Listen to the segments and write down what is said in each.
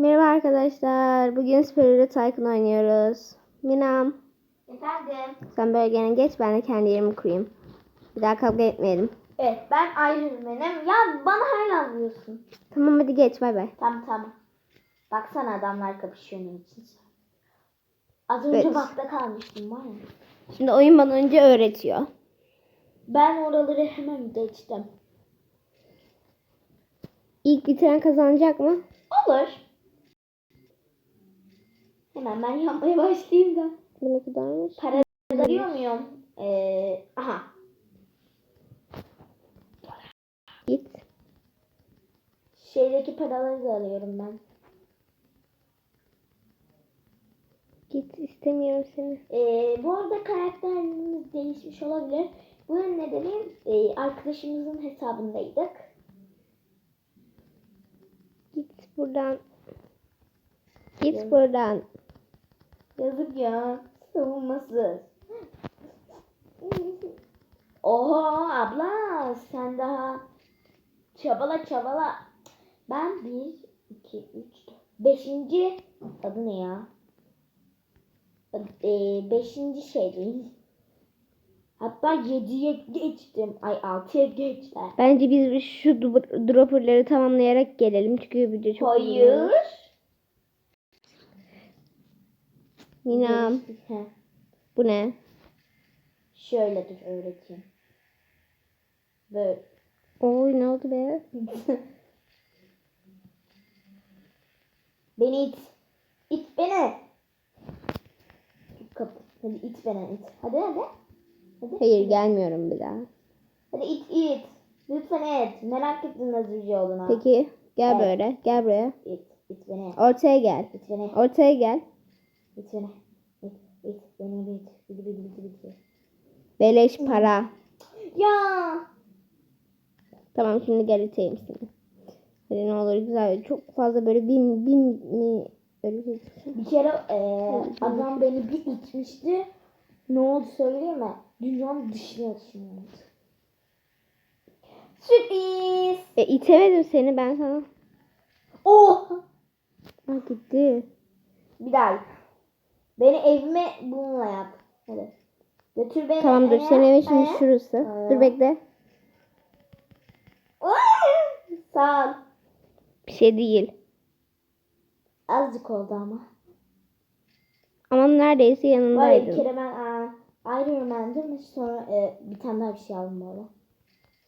Merhaba arkadaşlar. Bugün Spirit Tycoon oynuyoruz. Minam, Efendim. sen bölgene geç. Ben de kendi yerimi kurayım. Bir daha kavga etmeyelim. Evet ben Iron Man'im. Ya bana hala vuruyorsun. Tamam hadi geç. Bay bay. Tamam tamam. Baksana adamlar kapışıyor ne için. Az önce Evet. bakta kalmıştım var ya. Şimdi oyun bana önce öğretiyor. Ben oraları hemen geçtim. İlk bitiren kazanacak mı? Olur. Hemen ben yapmaya başlayayım da. Ne kadarmış? Para alıyor muyum? Ee, aha. Git. Şeydeki paraları da alıyorum ben. Git istemiyorum seni. Ee, bu arada karakterimiz değişmiş olabilir. Bunun nedeni e, arkadaşımızın hesabındaydık. Git buradan. Git buradan. Yazık ya. Savunmasız. Oho abla sen daha çabala çabala. Ben bir, iki, üç, dört. Beşinci adı ne ya? Ee, beşinci şeydeyim. Hatta yediye geçtim. Ay altıya geçler. Bence biz şu dro- dropperları tamamlayarak gelelim. Çünkü video çok uzun Hayır. olmuş. Minam. Bu ne? Şöyle dur öğreteyim. Böyle. Oy ne oldu be? Beni it. İt beni. Kapı. Hadi it beni it. Hadi hadi. Hadi. Hayır gelmiyorum bir daha. Hadi it it. Lütfen et. Merak ettim şey olduğunu. Peki gel Evet. böyle. Gel buraya. İt. İt beni. Ortaya gel. İt beni. Ortaya gel. İt beni. İt. İt. Beni bir it. Bidi bidi bidi bidi. Beleş para. Ya. Tamam şimdi gel iteyim seni. Hadi ne olur güzel. Çok fazla böyle bin bin mi öyle şey. Bir kere eee, adam beni bir itmişti. Ne oldu söyleyeyim mi? Dünyanın dışına atışım Sürpriz. E itemedim seni ben sana. Oh. Ha gitti. Bir daha. it. Beni evime bununla yap. Hadi. Götür beni. Tamam dur senin evin şimdi eve. şurası. Eve. Dur bekle. Sağ ol. Bir şey değil. Azıcık oldu ama. Ama neredeyse Var ya bir yanındaydın. kere ben aa, Iron Man'dim. Sonra e, bir tane daha bir şey aldım böyle.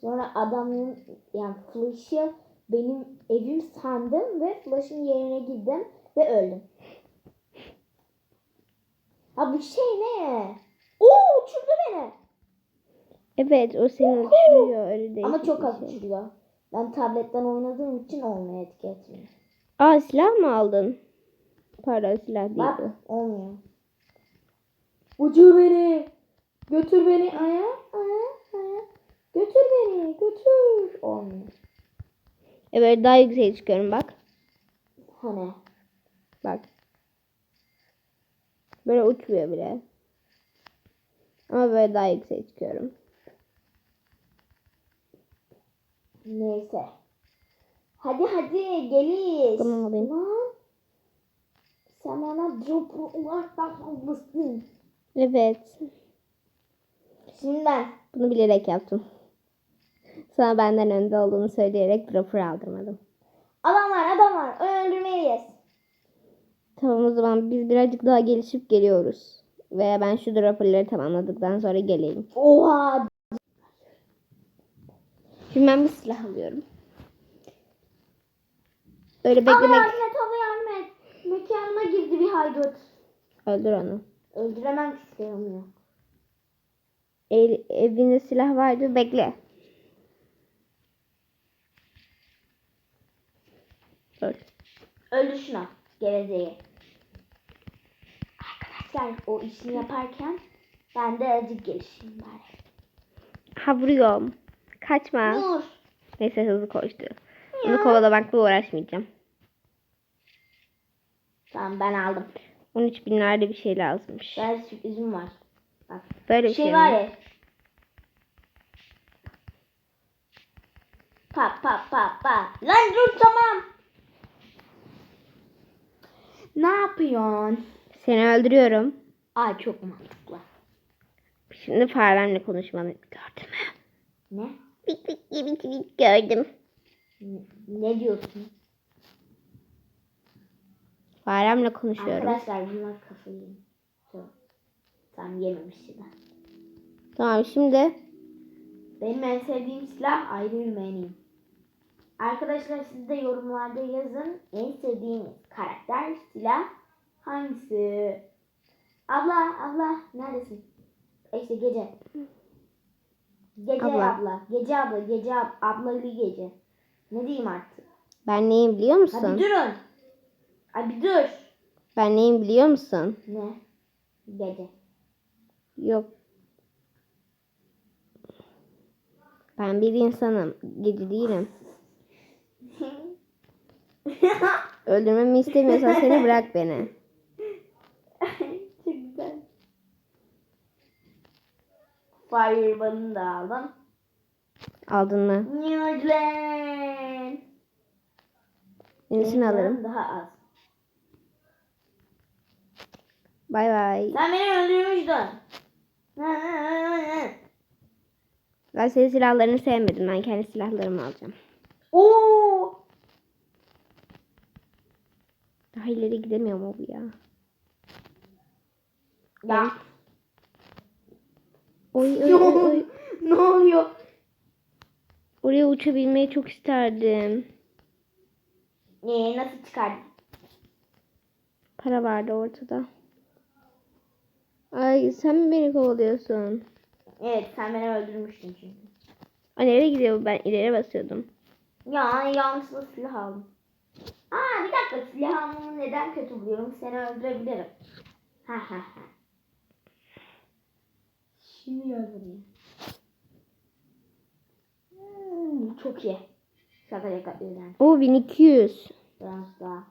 Sonra adamın yani Flash'ı benim evim sandım ve Flash'ın yerine gittim ve öldüm. Ha bu şey ne? Oo uçurdu beni. Evet o seni uçuruyor öyle değil. Ama çok az uçuruyor. Ben tabletten oynadığım için olmuyor etki etmiyor. Aa silah mı aldın? Pardon silah Bak değil olmuyor. Uçur beni. Götür beni aya aya aya. Götür beni götür. Olmuyor. Evet daha yükseğe çıkıyorum bak. Hani. Bak. Böyle uçmuyor bile. Ama böyle daha yükseğe çıkıyorum. Neyse. Hadi hadi geliş. Tamam, alayım. Lan. Sen bana drop olarak almışsın. Evet. Şimdi ben. Bunu bilerek yaptım. Sana benden önde olduğunu söyleyerek dropper aldırmadım. Adamlar adamlar öldürmeliyiz. Tamam o zaman biz birazcık daha gelişip geliyoruz. Veya ben şu dropperları tamamladıktan sonra geleyim. Oha. Şimdi ben bir silah alıyorum. Böyle beklemek... yardım et abla yardım et. Girdi bir haydut. Öldür onu. Öldüremem istiyorum ya. El, evinde silah vardı bekle. Öl. Öldür şunu. Gevezeyi. Arkadaşlar o işini yaparken ben de azıcık gelişeyim bari. Ha vuruyorum. Kaçma. Dur. Neyse hızlı koştu. Onu kovalamakla uğraşmayacağım. Tamam ben aldım. 13 binlerde bir şey lazımmış. Ben sürprizim var. Bak. Böyle Bir şey şey var mi? ya. Pa pa pa pa. Lan dur tamam. Ne yapıyorsun? Seni öldürüyorum. Ay çok mantıklı. Şimdi faremle konuşmanı gördüm. Ne? Bik bik bik bik gördüm. Ne diyorsun? Faremle konuşuyorum. Arkadaşlar bunlar kafayı. Tamam yememişti de. Tamam şimdi Benim en sevdiğim silah Iron Man'im. Arkadaşlar siz de yorumlarda yazın. En sevdiğiniz karakter, silah hangisi? Abla, abla neredesin? İşte gece. Gece Abla. abla. Gece abla, gece ab ablalı gece. Ne diyeyim artık? ben neyim biliyor musun? durun. Abi dur. Ben neyim biliyor musun? Ne? Gece. Yok. Ben bir insanım. Gece değilim. Öldürmemi istemiyorsan seni bırak beni. Çok güzel. Fireball'ını da aldım. Aldın mı? Newland. Yenisini alırım. Daha az. Bay bay. Sen beni öldürmüştün. Ben senin silahlarını sevmedim. Ben kendi silahlarımı alacağım. Oo. Daha ileri gidemiyor mu bu ya? Ya. Oy oy oy oy. ne oluyor? Oraya uçabilmeyi çok isterdim. Ee, nasıl çıkardın? Para vardı ortada. Ay sen mi beni kovalıyorsun? Evet sen beni öldürmüştün çünkü. Ay nereye gidiyor? Ben ileri basıyordum. Ya yanlışlıkla silah aldım. Aa bir dakika silah almamı neden kötü buluyorum? Seni öldürebilirim. Ha ha ha. Şimdi öldüreyim. Hmm, çok iyi. Şaka şaka birden. O 1200. Biraz daha.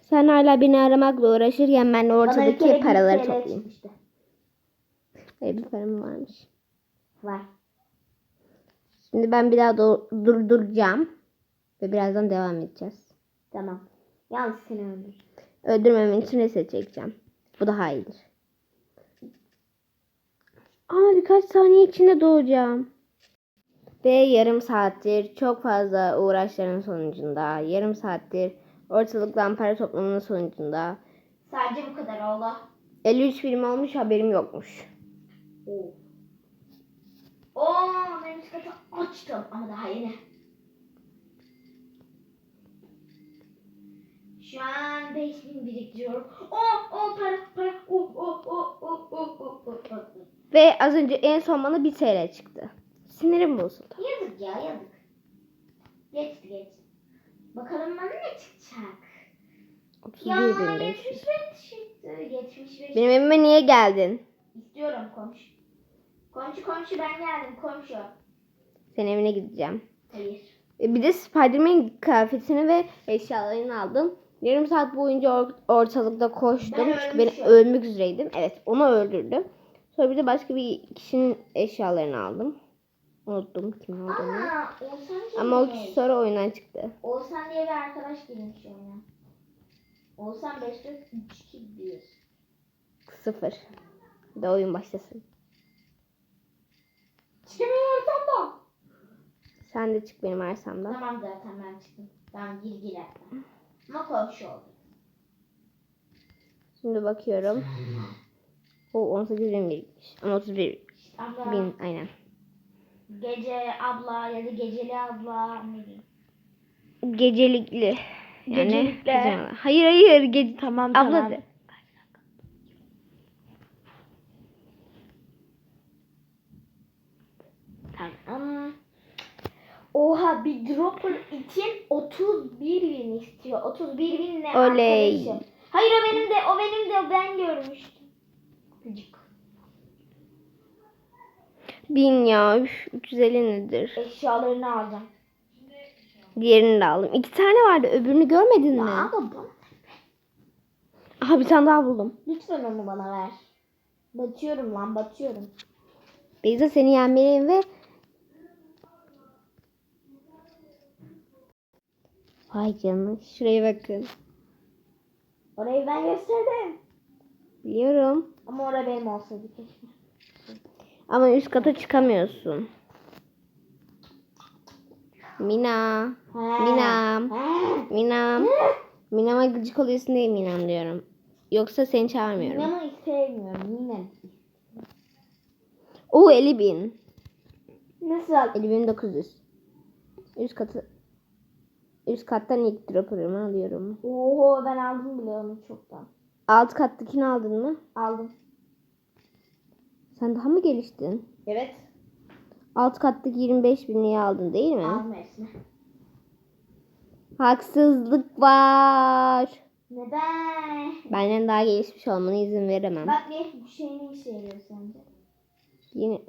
Sen hala beni aramakla uğraşırken ben ortadaki paraları TL toplayayım. çıkmıştı. Öyle bir param varmış. Var. Şimdi ben bir daha durduracağım. Ve birazdan devam edeceğiz. Tamam. Yalnız seni öldür. Öldürmemen için reset çekeceğim. Bu daha iyidir. Ama birkaç saniye içinde doğacağım. Ve yarım saattir çok fazla uğraşların sonucunda, yarım saattir ortalıktan para toplamanın sonucunda Sadece bu kadar Allah. 53 film olmuş haberim yokmuş. Oo. Oo ben üst katı açtım ama daha yeni. Şu an 5000 biriktiriyorum. Oo o para para. Oo o o o o o o o. Ve az önce en son bana 1 TL çıktı. Sinirim bozuldu. Yazık ya yazık. Geçti geçti. Bakalım bana ne çıkacak? Ya 31.500. 75 çıktı. 75. Benim evime niye geldin? İstiyorum komşu. Komşu komşu ben geldim komşu. Senin evine gideceğim. Hayır. E, Bir de Spider-Man kıyafetini ve eşyalarını aldım. Yarım saat boyunca or- ortalıkta koştum. Ben Çünkü ben ölmüşüm. ölmek üzereydim. Evet onu öldürdüm. Sonra bir de başka bir kişinin eşyalarını aldım. Unuttum kim olduğunu. Aa, Ama o kişi sonra oyundan çıktı. Oğuzhan diye bir arkadaş girmiş oyuna. Oğuzhan 5 4 3 2 1. Sıfır. Bir de oyun başlasın. Çıkamıyorsam da. Sen de çık benim arsamdan. Tamam zaten ben çıktım. Tamam gir gir hatta. Ama komşu oldu. Şimdi bakıyorum. O 18 bin birikmiş. Ama 31 Abla, bin aynen. gece abla ya da geceli abla ne diyeyim. Gecelikli. Yani pijamalar. Hayır hayır. Gece... Tamam Abla tamam. de. Tamam. Oha bir dropper için 31 bin istiyor. 31 bin ne Oley. arkadaşım? Hayır o benim de o benim de ben görmüştüm. Gıcık. Bin ya. Üf, 350 nedir? Eşyalarını alacağım. Diğerini de aldım. İki tane vardı. Öbürünü görmedin mi? Ya abla bu- Aha bir tane daha buldum. lütfen onu bana ver. Batıyorum lan batıyorum. Beyza seni yenmeliyim ve Vay canına. Şuraya bakın. Orayı ben gösterdim. Biliyorum. Ama orada benim olsaydı keşke. Ama üst kata çıkamıyorsun. Mina. Minam. Minam. Minam'a gıcık oluyorsun değil Minam diyorum. Yoksa seni çağırmıyorum. Hiç sevmiyorum. Yine. Oo 50 bin. Nasıl? 50 bin 900. Üst katı. Üst kattan ilk dropper'ımı alıyorum. Oho ben aldım bile onu çoktan. Alt kattakini aldın mı? Aldım. Sen daha mı geliştin? Evet. Alt kattaki 25 binliği aldın değil mi? Aldım hepsini. Haksızlık var. Neden? Benden daha gelişmiş olmana izin veremem. Bak şey ne işe yarıyor sence? Yine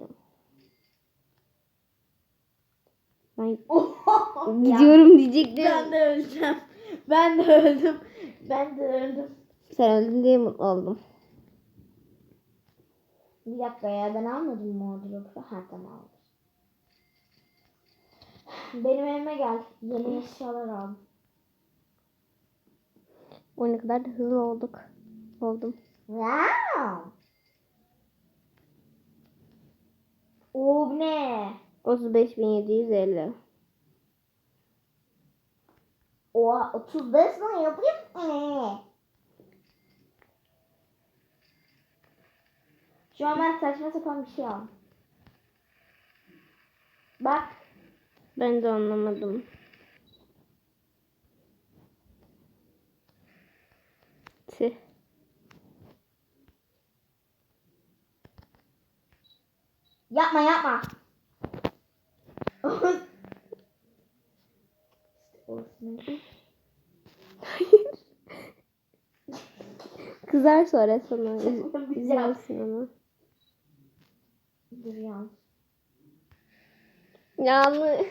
ben gidiyorum diyecektim. Ben de öleceğim. Ben de öldüm. Ben de öldüm. Sen diye mutlu oldum. Bir dakika ya ben almadım mı o drop'u? Ha tamam aldım. Benim evime gel. Yeni eşyalar aldım. O ne kadar da hızlı olduk. Oldum. Wow. Bu ne? 35.750. Oha 35 mi yapayım? Ee. Ben saçma sapan bir şey aldım. Bak. Ben de anlamadım. Tüh. Yapma yapma. Kızar sonra sana. Üzersin onu. Dur ya. Yani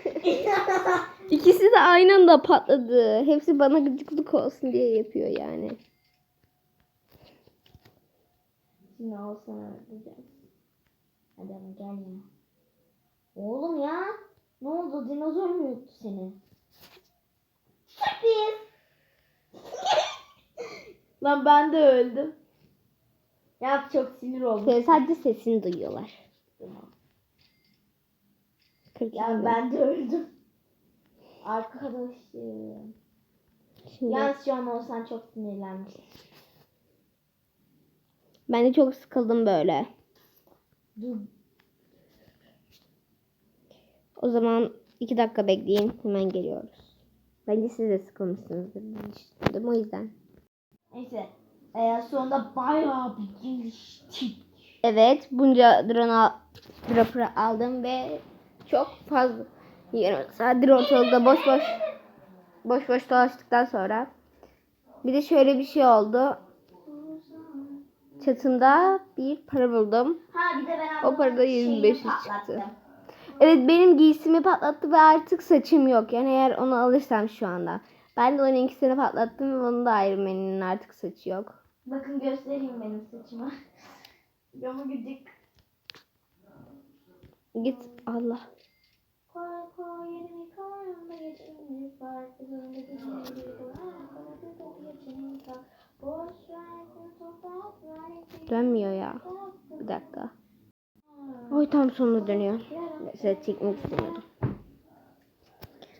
ikisi de aynı anda patladı. Hepsi bana gıcıklık olsun diye yapıyor yani. Şimdi olsana öldüreceğim. Hadi ama gel ya. Oğlum ya. Ne oldu? Dinozor mu yuttu seni? Sürpriz. Lan ben de öldüm. Ya çok sinir oldum. Sadece sesini duyuyorlar. 42 Ya ben de öldüm. Arkadaşım. Şimdi Yalnız şu an olsan çok sinirlenmişsin. ben de çok sıkıldım böyle. Dur. O zaman iki dakika bekleyin. Hemen geliyoruz. Bence siz de sıkılmışsınızdır. diye düşündüm. O yüzden. Neyse. Ee, sonunda bayağı bir geliştik. Evet. Bunca drone al, aldım ve çok fazla yarım saattir ortalıkta boş boş boş boş dolaştıktan sonra bir de şöyle bir şey oldu. Çatımda bir para buldum. Ha bir de ben O parada ablamın 25 şeyini çıktı. Evet benim giysimi patlattı ve artık saçım yok. Yani eğer onu alırsam şu anda. Ben de onun ikisini patlattım ve onun da Iron Man'in artık saçı yok. Bakın göstereyim benim saçımı. Yomu gıcık. Git Allah. Dönmüyor ya. Bir dakika. Oy tam sonunda dönüyor. Neyse çekmek istemiyordum.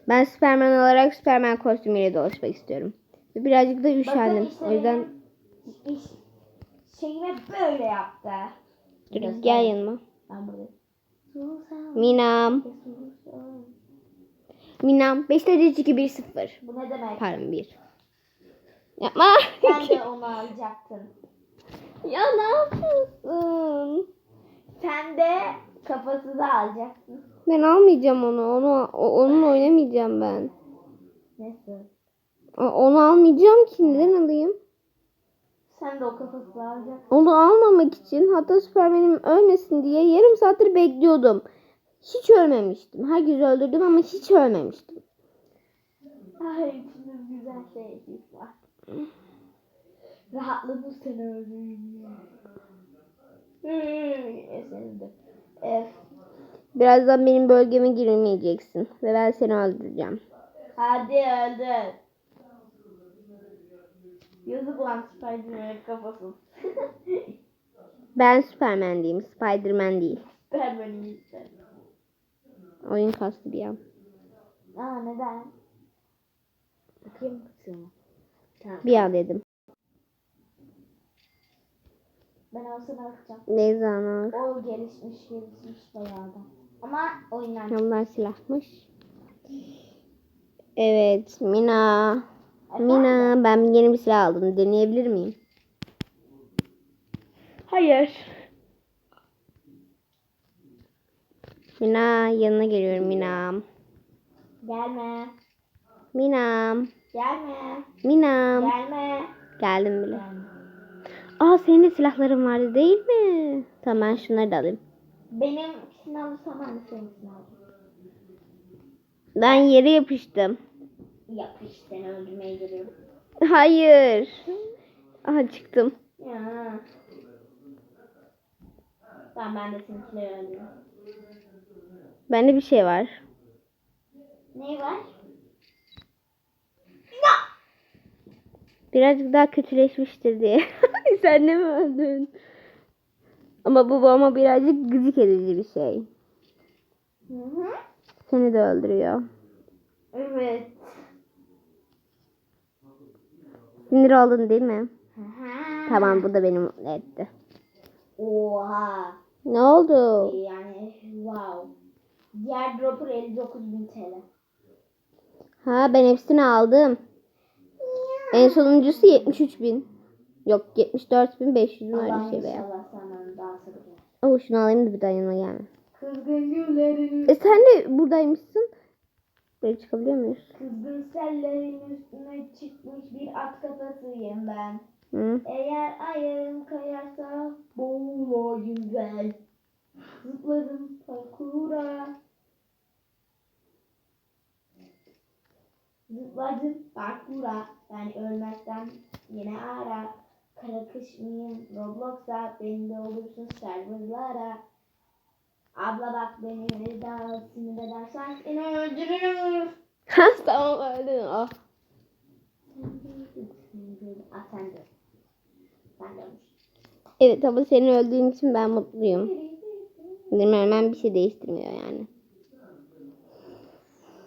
Ben Superman olarak Superman kostümüyle dolaşmak istiyorum. Ve birazcık da üşendim. işte O yüzden şeyime böyle yaptı. dur gel yanıma. Ben buradayım. Minam. Minam. 5 derece 2 1 0. Bu ne demek? Pardon 1. Yapma. Sen de onu alacaktın. ya ne yapıyorsun? Sen de kafası da alacaksın. Ben almayacağım onu. Onu o- onunla oynamayacağım ben. Nasıl? Onu almayacağım ki. Neden alayım? Sen de o kafası alacaksın. Onu almamak için hatta Superman'im ölmesin diye yarım saattir bekliyordum. Hiç ölmemiştim. Herkesi öldürdüm ama hiç ölmemiştim. Ay içinde güzel şey var. Rahatladım seni öldüğünde. Esendim. Evet. Birazdan benim bölgeme girmeyeceksin ve ben seni öldüreceğim. Hadi öldür. Yazık lan Spiderman'in kafası. Ben Superman diyeyim. Spiderman değil. Superman'in yüzü. Oyun kastı bir an. Aa neden? Bakayım kısmına. Tamam. Bir an dedim. Ben olsana bakacağım. Beyza'nın. O gelişmiş gelişmiş bayağı da. Ama oyundan Yanlar silahmış. Evet Mina. Mina ben yeni bir silah aldım. Deneyebilir miyim? Hayır. Mina yanına geliyorum Mina'm. Gelme. Mina'm. Gelme. Mina'm. Gelme. Geldim bile. Gelme. Aa senin de silahların vardı değil mi? Tamam ben şunları da alayım. Benim ikisini alırsam seninkisini alırım. Ben yere yapıştım. Yapış seni öldürmeye geliyorum. Hayır. Aha çıktım. Ya. Tamam ben de seninkileri öldürüyorum. Bende bir şey var. Ne var? Birazcık daha kötüleşmiştir diye. Sen de mi öldün? Ama bu bana birazcık gıcık edici bir şey. Hı hı. Seni de öldürüyor. Evet. Sinir oldun değil mi? Tamam bu da beni mutlu etti. Oha. Ne oldu? Yani wow. Diğer dropper 59.000 TL. Ha ben hepsini aldım. En sonuncusu 73 bin. Yok 74 bin 500 bin öyle bir şey veya. Oh şunu alayım da bir daha yanıma gelme. Kızgın E sen de buradaymışsın. Buraya çıkabiliyor muyuz? Kızgın sellerin üstüne çıkmış bir at kafasıyım ben. Hı. Eğer ayağım kayarsa boğulayım ben. Zıplarım parkura. Zıpladım parkura. Ben ölmezsem yine ara. Kara kış mıyım Roblox'a beni de olursun serverlara. Abla bak beni daha sinir edersen seni öldürürüm. Tamam. Oh. Ah sen de. Ben de ölmüşüm. Evet ama senin öldüğün için ben mutluyum. Benim ölmem bir şey değiştirmiyor yani.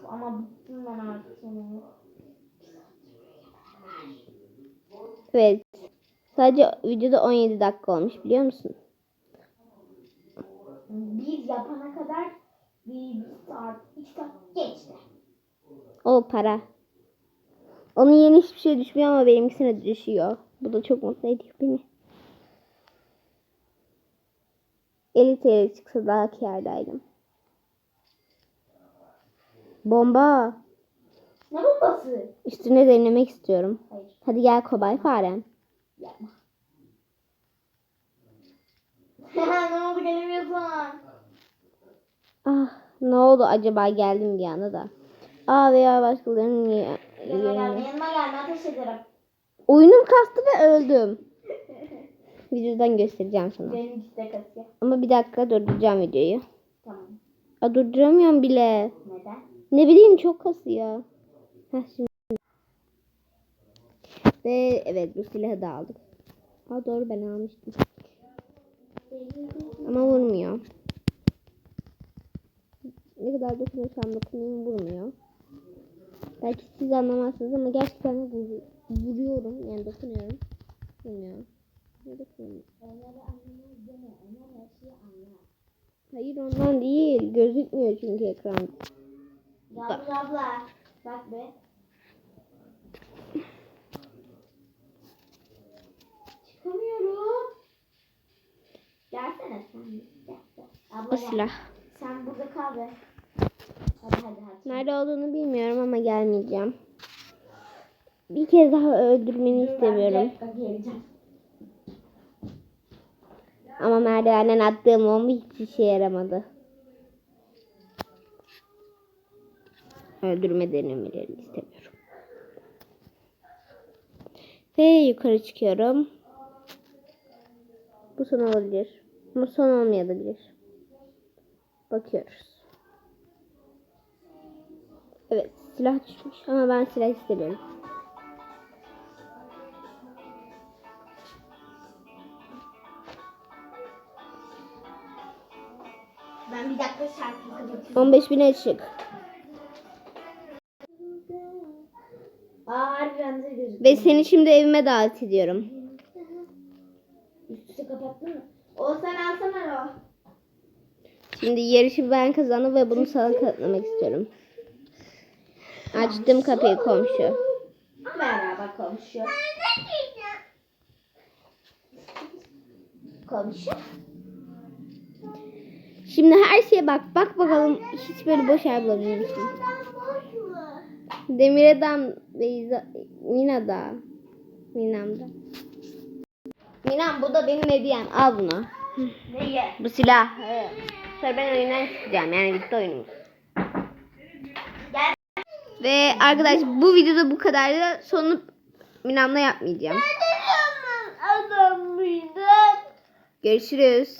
Ama bıktım ben artık seni. Evet. Sadece videoda 17 dakika olmuş biliyor musun? Biz yapana kadar bir, bir saat, iki saat geçti. O para. Onun yerine hiçbir şey düşmüyor ama benimkisine düşüyor. Bu da çok mutlu ediyor beni. 50 TL çıksa daha kârdaydım. Bomba. Ne bombası? Üstüne denemek istiyorum. Hayır Hadi gel kobay farem. yapma. ne oldu gelemiyorsun? Ah ne oldu acaba geldim bir anda da. Aa veya başkalarının ye- Yanıma yerine. yanıma gelme ateş ederim. Oyunum kastı ve öldüm. Videodan göstereceğim sana. Benimkisi de kasıyor. Ama bir dakika durduracağım videoyu. Tamam. Aa, durduramıyorum bile. Neden? Ne bileyim çok kasıyor. Heh, şimdi. Ve evet bu silahı da aldık. Ha doğru ben almıştım. Ama vurmuyor. Ne kadar dokunursam dokunayım vurmuyor. Belki siz anlamazsınız ama gerçekten vuruyorum. Yani dokunuyorum. Vurmuyor. Ne dokunuyorum? Hayır ondan değil. Gözükmüyor çünkü ekran. Yavru abla. Bak be. Çıkamıyorum. Gelsene sen. Gel, gel. Abla O silah. Sen burada kal be. Hadi hadi hadi. Nerede olduğunu bilmiyorum ama gelmeyeceğim. Bir kez daha öldürmeni Dur, ben istemiyorum. geleceğim. Ama merdivenden attığım bomba hiç işe yaramadı. Öldürme denemelerini istemiyorum. Ve yukarı çıkıyorum. Bu son olabilir. Ama son olmayabilir. Bakıyoruz. Evet silah düşmüş ama ben silah istemiyorum. Ben bir dakika şarkı kapatıyorum. 15 bine çık. Ve seni şimdi evime davet ediyorum. Üstü kapattın mı? O sen alsana o. Şimdi yarışı ben kazandım ve bunu sana kanıtlamak istiyorum. Açtım kapıyı komşu. Merhaba komşu. Komşu. Şimdi her şeye bak. Bak bakalım hiç böyle boş yer bulabilir misin? Demir Adam Beyza, Mina'da. Mina'mda. Mina'm bu da benim hediyem. Al bunu. Neye? Bu silah. Evet. Sonra ben oyundan çıkacağım. Yani bitti oyunum. Gel. Ve arkadaş bu videoda bu kadardı. Sonunu Mina'mla yapmayacağım. Görüşürüz.